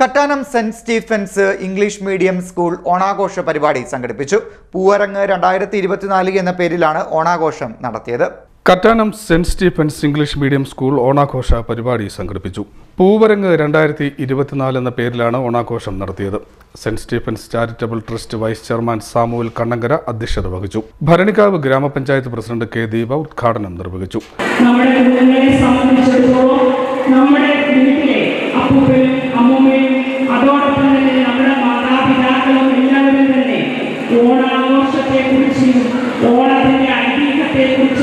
Kattanam saint Stephen's English medium school ഓണാഘോഷ പരിപാടി സംഘടിപ്പിച്ചു. പൂവരങ്ങ് രണ്ടായിരത്തി ഇരുപത്തിനാല് എന്ന പേരിലാണ് ഓണാഘോഷം നടത്തിയത്. Kattanam saint Stephen's English medium school ഓണാഘോഷ പരിപാടി സംഘടിപ്പിച്ചു. പൂവരങ്ങ് രണ്ടായിരത്തി ഇരുപത്തിനാല് എന്ന പേരിലാണ് ഓണാഘോഷം നടത്തിയത്. Saint Stephen's charitable trust vice chairman Samuel Kannankara അധ്യക്ഷത വഹിച്ചു. ഭരണിക്കാവ് ഗ്രാമപഞ്ചായത്ത് പ്രസിഡന്റ് കെ ദീപ ഉദ്ഘാടനം നിർവഹിച്ചു. നമ്മുടെ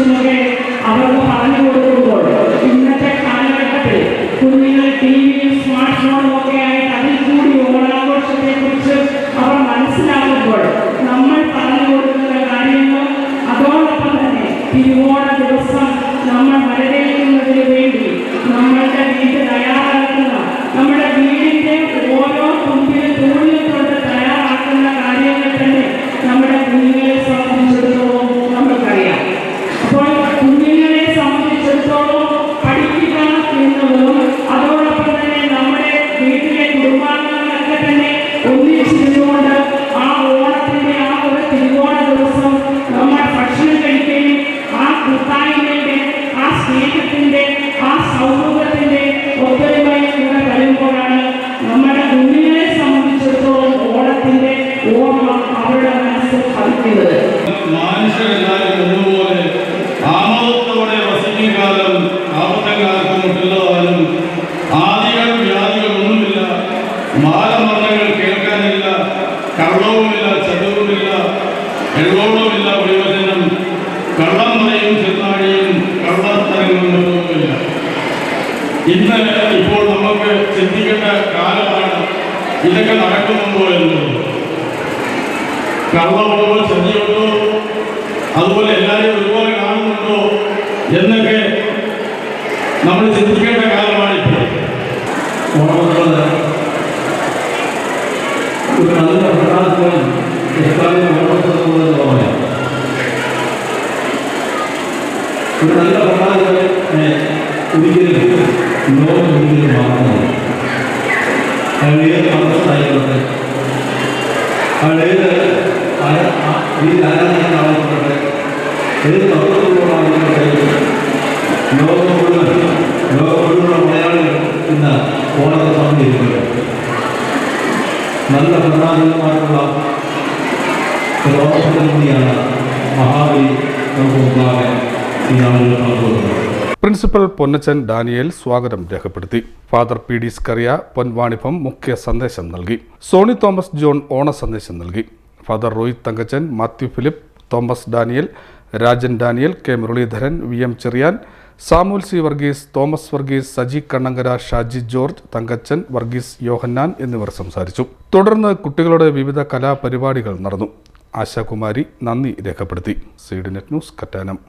ഐതിഹ്യത്തെക്കുറിച്ചുമൊക്കെ അവർക്ക് പറഞ്ഞു കൊടുക്കുമ്പോൾ ഇന്നത്തെ കാലഘട്ടത്തിൽ കുഞ്ഞുങ്ങൾ ടി വിയും സ്മാർട്ട് ഫോണും ഒക്കെ ആയിട്ട് അതിൽ കൂടി ഓണാഘോഷത്തെക്കുറിച്ച് അവർ മനസ്സിലാക്കുമ്പോൾ നമ്മൾ പറഞ്ഞു കൊടുക്കുന്ന കാര്യങ്ങൾ അതോടൊപ്പം തന്നെ തിരുവോണ ദിവസം നമ്മൾ വരവേൽക്കുന്നതിന് വേണ്ടി നമ്മളുടെ വീട് ഒന്നിച്ചിരുന്നുകൊണ്ട് ആ ഓണത്തിന്റെ ആ ഒരു തിരുവോണ നമ്മൾ ഭക്ഷണം ആ കൂട്ടായ്മയുടെ ആ സ്നേഹത്തിന്റെ ആ സൗഹൃദത്തിന്റെ ഒത്തൊരുമയും കൂടെ വരുമ്പോഴാണ് നമ്മുടെ കുഞ്ഞുങ്ങളെ സംബന്ധിച്ചിടത്തോളം ഓണത്തിന്റെ ഓർമ്മ അവരുടെ മനസ്സിൽ പതിക്കുന്നത്. മനുഷ്യരെല്ലാവരും കള്ളവുമില്ല ചതവുമില്ല എഴുതോളമില്ല വിവചനം കള്ളം പറയും ചെന്നാഴിയും കള്ളത്തരങ്ങളുമില്ല ഇന്ന് ഇപ്പോൾ നമുക്ക് ചിന്തിക്കേണ്ട കാലമാണ്. ഇതൊക്കെ നടക്കുന്നുണ്ടോ എന്നുള്ളത് കള്ളമുണ്ടോ ചതിയുണ്ടോ? അതുപോലെ എല്ലാവരും ഒരുപോലെ കാണുന്നുണ്ടോ? എന്നൊക്കെ നമ്മൾ ചിന്തിക്കേണ്ട കാലമാണ് ഇപ്പോൾ ഓണമെന്നുള്ളത് ഒരു ലോകം ഒരിക്കലും മാറുന്നത് ഏത് മതസ്ഥായിക്കോട്ടെ അയാൾ ഏത് ആയ- ആ രീതിയിൽ ആരാധിക്കുന്ന ആളായിക്കോട്ടെ ഏത് തത്വത്തിലുള്ളതായിക്കോട്ടെ ലോകം മുഴുവൻ ലോകം മുഴുവനുള്ള മലയാളികൾ ഇന്ന് ഓണത്തെ സംബന്ധിക്കുന്നത് നല്ല ഭരണാധികമായിട്ടുള്ള ഒരു ഓണത്തിന് കൂടിയാണ് മഹാബലി നമുക്ക് മുമ്പാകെ ഈ നാളുകൾ പങ്കുവെക്കുന്നത് പ്രിൻസിപ്പൽ പൊന്നച്ചൻ ഡാനിയേൽ സ്വാഗതം രേഖപ്പെടുത്തി. Father P D Scaria Ponvanibham മുഖ്യ സന്ദേശം നൽകി. സോണി തോമസ് ജോൺ ഓണ സന്ദേശം നൽകി. Father Rohith Thankachan Mathew Philip Thomas Daniel Rajan Daniel K Muraleedharan V M Cherian Samuel C Varghese Thomas Varghese Saji Kannankara Shaji George Thankachan Varghese Yohannan എന്നിവർ സംസാരിച്ചു. തുടർന്ന് കുട്ടികളുടെ വിവിധ കലാപരിപാടികൾ നടന്നു. ആശാകുമാരി നന്ദി രേഖപ്പെടുത്തി. Seed net news Kattanam.